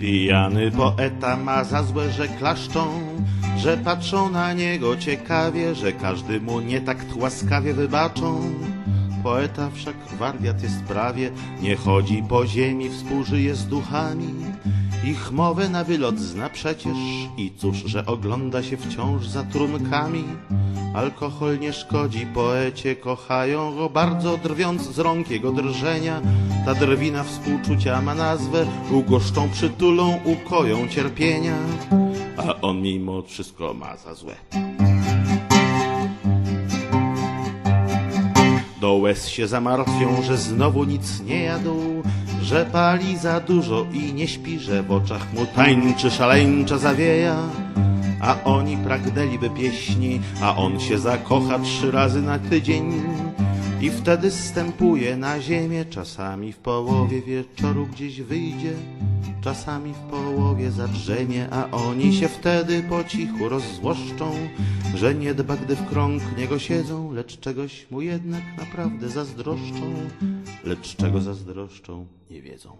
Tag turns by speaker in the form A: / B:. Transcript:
A: Pijany poeta ma za złe, że klaszczą, że patrzą na niego ciekawie, że każdy mu nie tak łaskawie wybaczą. Poeta wszak wariat jest prawie, nie chodzi po ziemi, współżyje z duchami. Ich mowę na wylot zna przecież i cóż, że ogląda się wciąż za trunkami. Alkohol nie szkodzi poecie, kochają go bardzo, drwiąc z rąk jego drżenia. Ta drwina współczucia ma nazwę, ugoszczą, przytulą, ukoją cierpienia. A on mimo wszystko ma za złe. Do łez się zamartwią, że znowu nic nie jadł, że pali za dużo i nie śpi, że w oczach mu tańczy szaleńcza zawieja. A oni pragnęliby pieśni, a on się zakocha trzy razy na tydzień. I wtedy zstępuje na ziemię, czasami w połowie wieczoru gdzieś wyjdzie, czasami w połowie zadrzemie, a oni się wtedy po cichu rozzłoszczą, że nie dba, gdy w krąg niego siedzą, lecz czegoś mu jednak naprawdę zazdroszczą, lecz czego zazdroszczą, nie wiedzą.